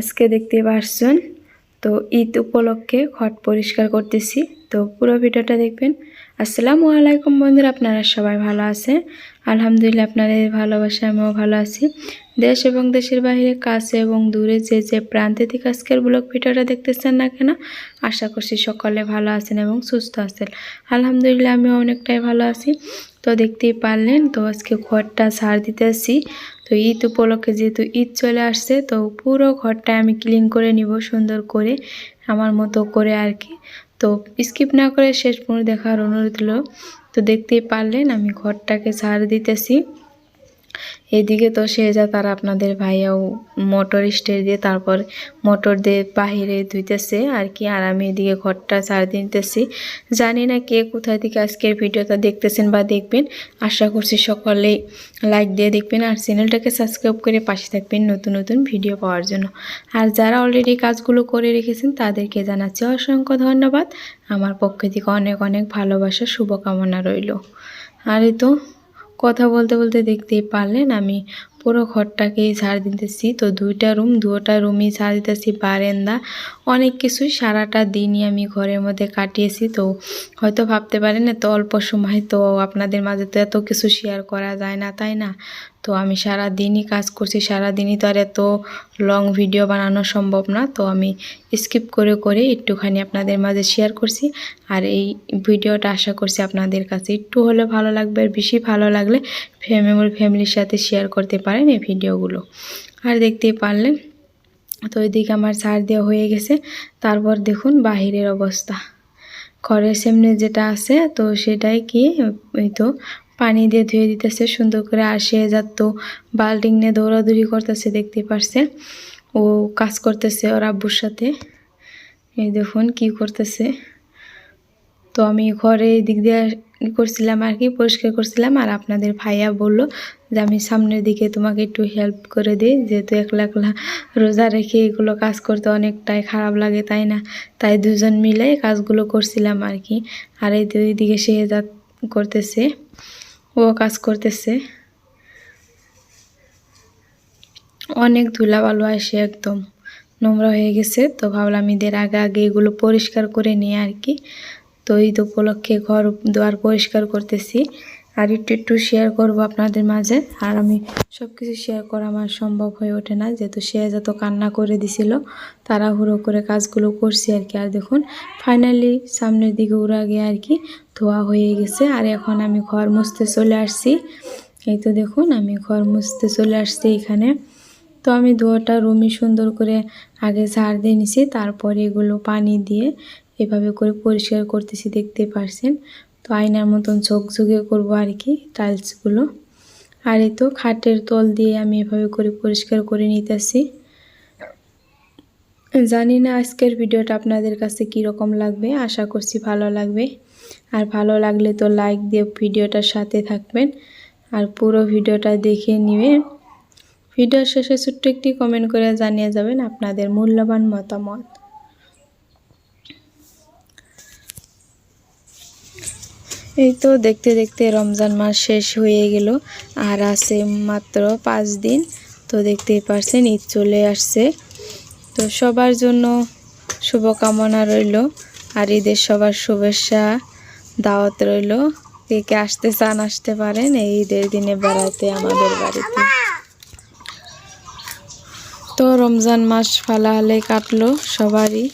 আজকে দেখতে পারছেন। তো ঈদ উপলক্ষে ঘট পরিষ্কার করতেছি। তো পুরো ভিডিওটা দেখবেন। আসসালামু আলাইকুম বন্ধুরা, আপনারা সবাই ভালো আছেন? আলহামদুলিল্লাহ, আপনাদের ভালোবাসা আমিও ভালো আছি। দেশ এবং দেশের বাইরে, কাছে এবং দূরে যে যে প্রান্তে থেকে আজকের ব্লগ ভিডিওটা দেখতেছেন না কেন, আশা করছি সকলে ভালো আছেন এবং সুস্থ আছেন। আলহামদুলিল্লাহ, আমিও অনেকটাই ভালো আছি। তো দেখতেই পারলেন, তো আজকে ঘরটা সার দিতে আসি তো ঈদ উপলক্ষে যেহেতু ঈদ চলে আসছে, তো পুরো ঘরটা আমি ক্লিন করে নিব সুন্দর করে, আমার মতো করে আর কি। তো স্কিপ না করে শেষ পর্যন্ত দেখার অনুরোধ হলো তো দেখতেই পারলেন, আমি ঘরটাকে সার দিতেছি। এদিকে তো সে যা তারা আপনাদের ভাইয়াও মোটর স্টের দিয়ে তারপর মোটর দিয়ে বাহিরে ধুইতেছে আর কি, আর আমি এদিকে ঘরটা সার দিতেছি জানি না কে কোথা থেকে আজকের ভিডিওটা দেখতেছেন বা দেখবেন। আশা করছি সকলেই লাইক দিয়ে দেখবেন আর চ্যানেলটাকে সাবস্ক্রাইব করে পাশে থাকবেন নতুন নতুন ভিডিও পাওয়ার জন্য। আর যারা অলরেডি কাজগুলো করে রেখেছেন তাদেরকে জানাচ্ছি অসংখ্য ধন্যবাদ। আমার পক্ষ থেকে অনেক অনেক ভালোবাসা, শুভকামনা রইল। আর এই তো কথা বলতে বলতে দেখতেই পারলেন আমি। পুরো ঘরটাকেই ঝাড় দিতেছি। তো দুইটা রুম দুটা রুমই ঝাড় দিতেছি বারেন্দা। অনেক কিছুই সারাটা দিনই আমি ঘরের মধ্যে কাটিয়েছি। তো হয়তো ভাবতে পারেন, এত অল্প সময় তো আপনাদের মাঝে তো এত কিছু শেয়ার করা যায় না, তাই না? তো আমি সারা দিনই কাজ করছি, সারা দিনই তো আর এত লং ভিডিও বানানো সম্ভব না। তো আমি স্কিপ করে করে একটুখানি আপনাদের মাঝে শেয়ার করছি। আর এই ভিডিওটা আশা করছি আপনাদের কাছে একটু হলে ভালো লাগবে, আর বেশি ভালো লাগলে ফ্যামিলি ফ্যামিলির সাথে শেয়ার করতে পারেন এই ভিডিওগুলো। আর দেখতেই পারলেন, তো ওইদিকে আমার সার দেওয়া হয়ে গেছে। তারপর দেখুন বাহিরের অবস্থা। ঘরের সামনে যেটা আছে, তো সেটাই কি ওই তো পানি দিয়ে ধুয়ে দিতেছে, সুন্দর করে আর সে যার তো বাল্টিং নিয়ে দৌড়াদৌড়ি করতেছে, দেখতে পারছে। ও কাজ করতেছে ওর আব্বুর সাথে। এই দেখুন কি করতেছে। তো আমি ঘরে দিক দিয়ে করছিলাম আর কি, পরিষ্কার করছিলাম আর আপনাদের ভাইয়া বলল যে আমি সামনের দিকে তোমাকে একটু হেল্প করে দিই, যেহেতু একলা একলা রোজা রেখে এগুলো কাজ করতে অনেকটাই খারাপ লাগে, তাই না? তাই দুজন মিলে কাজগুলো করছিলাম আর কি। আর এই দুই দিকে সে যা করতেছে, ও কাজ করতেছে। অনেক ধুলা বালু আসে একদম, নোংরা হয়ে গেছে, তো ভাবলাম ঈদের আগে আগে এগুলো পরিষ্কার করে নিয়ে আর কি। তো ঈদ উপলক্ষে ঘর, দুয়ার পরিষ্কার করতেছি। আর একটু একটু শেয়ার করব আপনাদের মাঝে। আর আমি সব কিছু শেয়ার করা আমার সম্ভব হয়ে ওঠে না, যেহেতু সে যত কান্না করে দিছিল, তাড়াহুড়ো করে কাজগুলো করছি আর কি। আর দেখুন ফাইনালি সামনের দিকে উড়া গিয়ে আর কি ধোয়া হয়ে গেছে। আর এখন আমি ঘর মুছতে চলে আসছি। এই তো দেখুন, আমি ঘর মুছতে চলে আসছি এখানে। তো আমি ধোয়াটা রুমই সুন্দর করে আগে ঝাড় দিয়ে নিছি, তারপরে এগুলো পানি দিয়ে এভাবে করে পরিষ্কার করতেছি, দেখতে পারছেন? তো আয়নার মতন ঝোঁকঝুঁকে করব আর কি টাইলসগুলো আর এই তো খাটের তল দিয়ে আমি এভাবে করে পরিষ্কার করে নিতেছি। জানি না আজকের ভিডিওটা আপনাদের কাছে কীরকম লাগবে, আশা করছি ভালো লাগবে। আর ভালো লাগলে তো লাইক দিয়ে ভিডিওটার সাথে থাকবেন আর পুরো ভিডিওটা দেখে নেবেন। ভিডিওর শেষে ছোট্ট একটি কমেন্ট করে জানিয়ে যাবেন আপনাদের মূল্যবান মতামত। এই তো দেখতে দেখতে রমজান মাস শেষ হয়ে গেল। আর আছে মাত্র পাঁচ দিন। তো দেখতেই পারছেন, ঈদ চলে আসছে। তো সবার জন্য শুভকামনা রইল। আর ঈদের সবার শুভেচ্ছা, দাওয়াত রইল। কে কে আসতে চান, আসতে পারেন এই ঈদের দিনে বেড়াতে আমাদের বাড়িতে। তো রমজান মাস ফালাহালে কাটলো সবারই।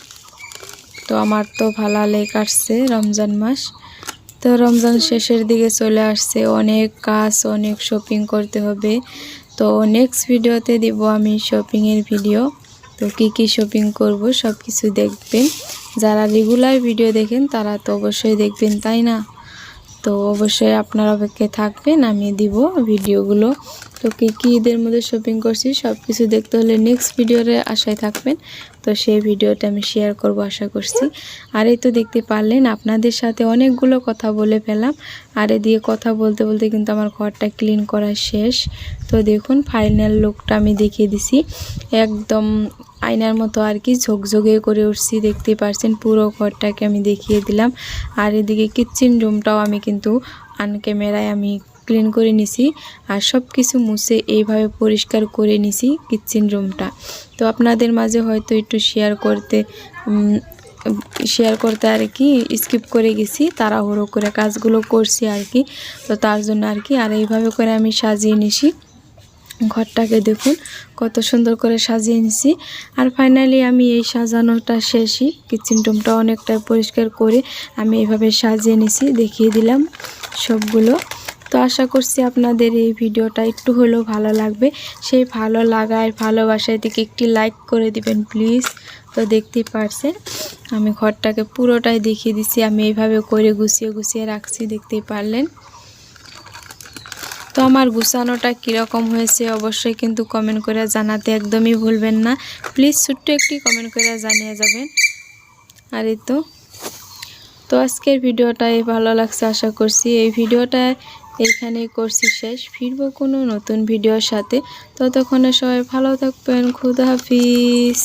তো আমার তো ফালাহালে কাটছে রমজান মাস। তো রমজান শেষের দিকে চলে আসছে। অনেক কাজ, অনেক শপিং করতে হবে। তো নেক্সট ভিডিওতে দিব আমি শপিংয়ের ভিডিও তো কি কি শপিং করব সব কিছু দেখবেন। যারা রেগুলার ভিডিও দেখেন তারা তো অবশ্যই দেখবেন, তাই না? তো অবশ্যই আপনার অপেক্ষায় থাকবেন, আমি দিব ভিডিওগুলো। তো কী কী ঈদের মধ্যে শপিং করছি সব কিছু দেখতে হলে নেক্সট ভিডিওরে আশায় থাকবেন। তো সেই ভিডিওটা আমি শেয়ার করব আশা করছি। আর এই তো দেখতে পারলেন, আপনাদের সাথে অনেকগুলো কথা বলে ফেলাম। আর এ দিয়ে কথা বলতে বলতে কিন্তু আমার ঘরটা ক্লিন করা শেষ। তো দেখুন ফাইনাল লুকটা আমি দেখিয়ে দিছি। একদম আয়নার মতো আর কি ঝকঝকে করে উঠছি, দেখতে পারছেন পুরো ঘরটাকে আমি দেখিয়ে দিলাম। আর এদিকে কিচেন রুমটাও আমি কিন্তু আন ক্যামেরায় আমি ক্লিন করে নিছি আর সব কিছু মুছে এইভাবে পরিষ্কার করে নিছি কিচেন রুমটা তো আপনাদের মাঝে হয়তো একটু শেয়ার করতে শেয়ার করতে আর কি স্কিপ করে গেছি, তাড়াহুড়ো করে কাজগুলো করছি আর কি। তো তার জন্য আর কি আর এইভাবে করে আমি সাজিয়ে নিছি। ঘরটাকে দেখুন, কত সুন্দর করে সাজিয়ে নিছি। আর ফাইনালি আমি এই সাজানোটা শেষই কিচেন রুমটা অনেকটা পরিষ্কার করে আমি এইভাবে সাজিয়ে নিছি, দেখিয়ে দিলাম সবগুলো। তো আশা করছি আপনাদের এই ভিডিওটা একটু হলেও ভালো লাগবে। সেই ভালো লাগায় ভালোবাসায় দিকে একটি লাইক করে দিবেন প্লিজ তো দেখতেই পারছেন, আমি ঘরটাকে পুরোটাই দেখিয়ে দিছি, আমি এইভাবে করে গুছিয়ে গুছিয়ে রাখছি, দেখতেই পারলেন। তো আমার গুছানোটা কীরকম হয়েছে অবশ্যই কিন্তু কমেন্ট করে জানাতে একদমই ভুলবেন না। প্লিজ ছোট্ট একটি কমেন্ট করে জানিয়ে যাবেন। আর এই তো তো আজকের ভিডিওটাই ভালো লাগছে আশা করছি। এই ভিডিওটা এইখানেই করছি শেষ। ফিরবো কোনো নতুন ভিডিওর সাথে। ততক্ষণে সবাই ভালো থাকবেন। খুদা হাফিজ।